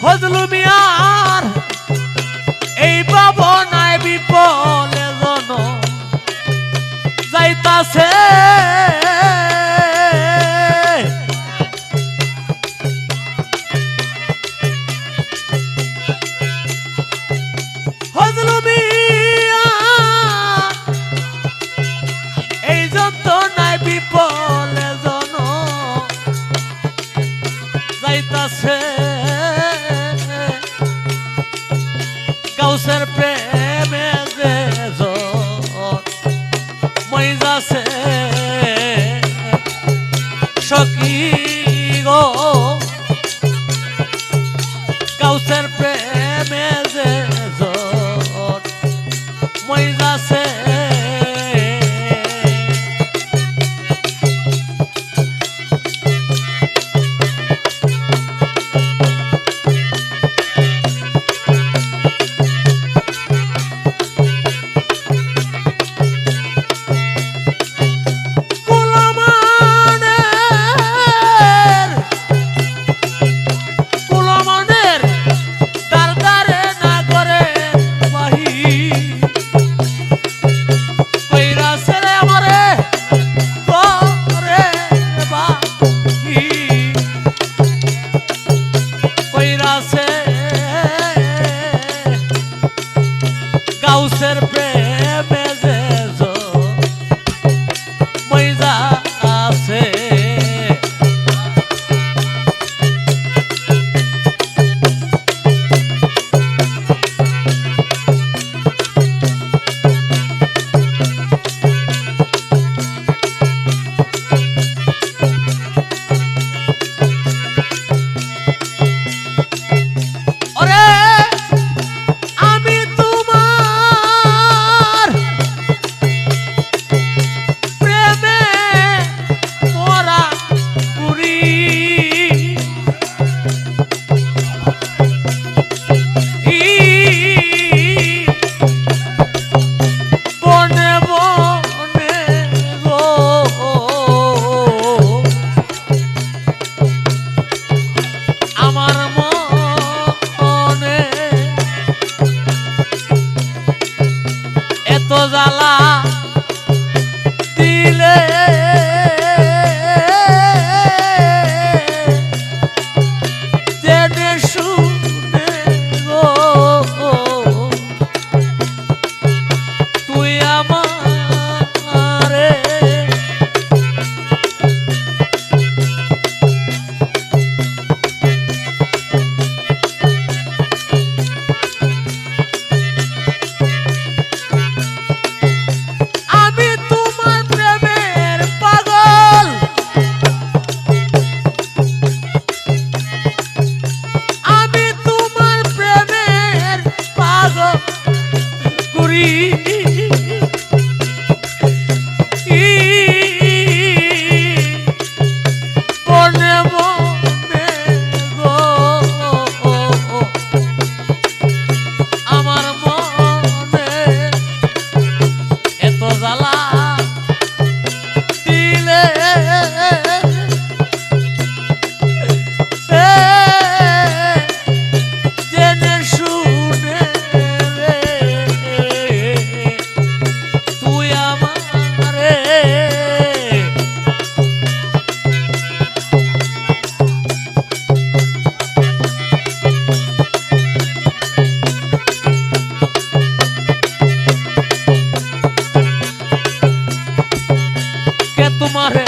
ফজলু মিয়ার get the money.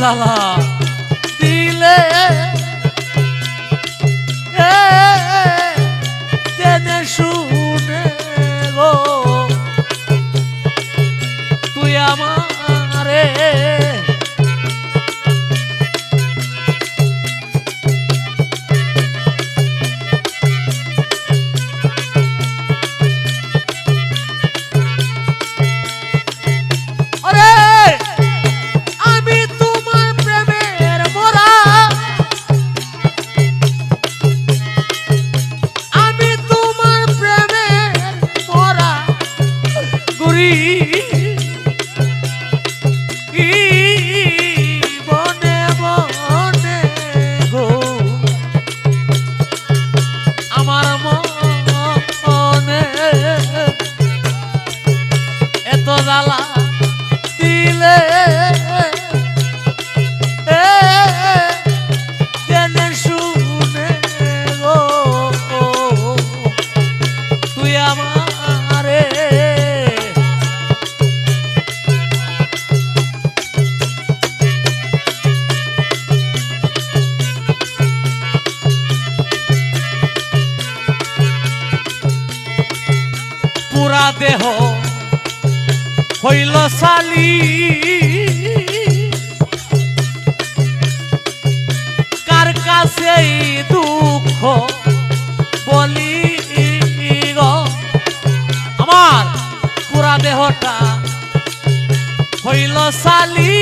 জ্বালা দিলে জেনে শুনে গো তুই আমারে পোড়া দেহ হইল সালি কার কাছে দুঃখ বলি আমার পুরা দেহটা হইল সালি